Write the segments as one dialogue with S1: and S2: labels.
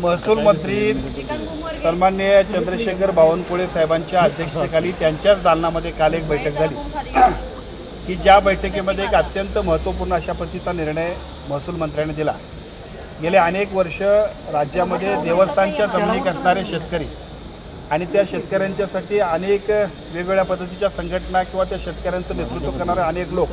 S1: महसूल मंत्री सन्मान्य चंद्रशेखर बावनकुळे साहेबांच्या अध्यक्षतेखाली त्यांच्याच दालनामध्ये काल एक बैठक झाली. की ज्या बैठकीमध्ये एक अत्यंत महत्त्वपूर्ण अशा पद्धतीचा निर्णय महसूल मंत्र्याने दिला. गेले अनेक वर्ष राज्यामध्ये देवस्थानच्या जमिनीक असणारे शेतकरी आणि त्या शेतकऱ्यांच्यासाठी अनेक वेगवेगळ्या पद्धतीच्या संघटना किंवा त्या शेतकऱ्यांचं नेतृत्व करणारे अनेक लोक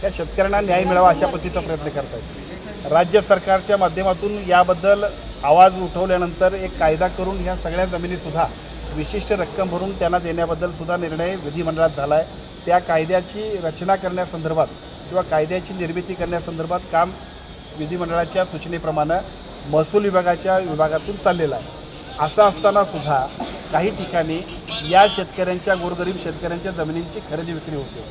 S1: त्या शेतकऱ्यांना न्याय मिळावा अशा पद्धतीचा प्रयत्न करत आहेत राज्य सरकारच्या माध्यमातून याबद्दल आवाज उठवल्यानंतर एक कायदा करून ह्या सगळ्या जमिनीसुद्धा विशिष्ट रक्कम भरून त्यांना देण्याबद्दलसुद्धा निर्णय विधिमंडळात झाला आहे त्या कायद्याची रचना करण्यासंदर्भात किंवा कायद्याची निर्मिती करण्यासंदर्भात काम विधिमंडळाच्या सूचनेप्रमाणे महसूल विभागाच्या विभागातून चाललेलं आहे. असं असताना सुद्धा काही ठिकाणी या शेतकऱ्यांच्या गोरगरीब शेतकऱ्यांच्या जमिनींची खरेदी विक्री होते.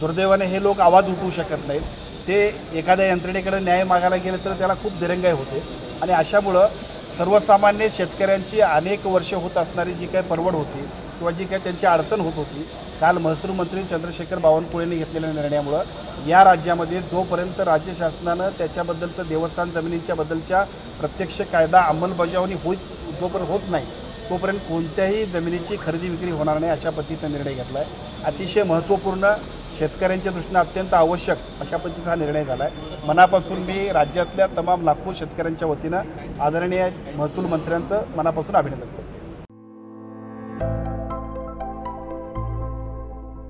S1: दुर्दैवाने हे लोक आवाज उठवू शकत नाहीत. ते एखाद्या यंत्रणेकडे न्याय मागायला गेले तर त्याला खूप दिरंगाई होते. आणि अशामुळं सर्वसामान्य शेतकऱ्यांची अनेक वर्ष होत असणारी जी काही परवड होती किंवा जी काही त्यांची अडचण होत होती काल महसूल मंत्री चंद्रशेखर बावनकुळेंनी घेतलेल्या निर्णयामुळं या राज्यामध्ये जोपर्यंत राज्य शासनानं त्याच्याबद्दलचं देवस्थान जमिनींच्या बद्दलच्या प्रत्यक्ष कायदा अंमलबजावणी होत जोपर्यंत होत नाही तोपर्यंत कोणत्याही जमिनीची खरेदी विक्री होणार नाही अशा पद्धतीचा निर्णय घेतला आहे अतिशय महत्त्वपूर्ण शेतकऱ्यांच्या दृष्टीनं अत्यंत आवश्यक अशा पद्धतीचा हा निर्णय झाला आहे मनापासून मी राज्यातल्या तमाम लाखो शेतकऱ्यांच्या वतीनं आदरणीय महसूल मंत्र्यांचं मनापासून अभिनंदन करतो.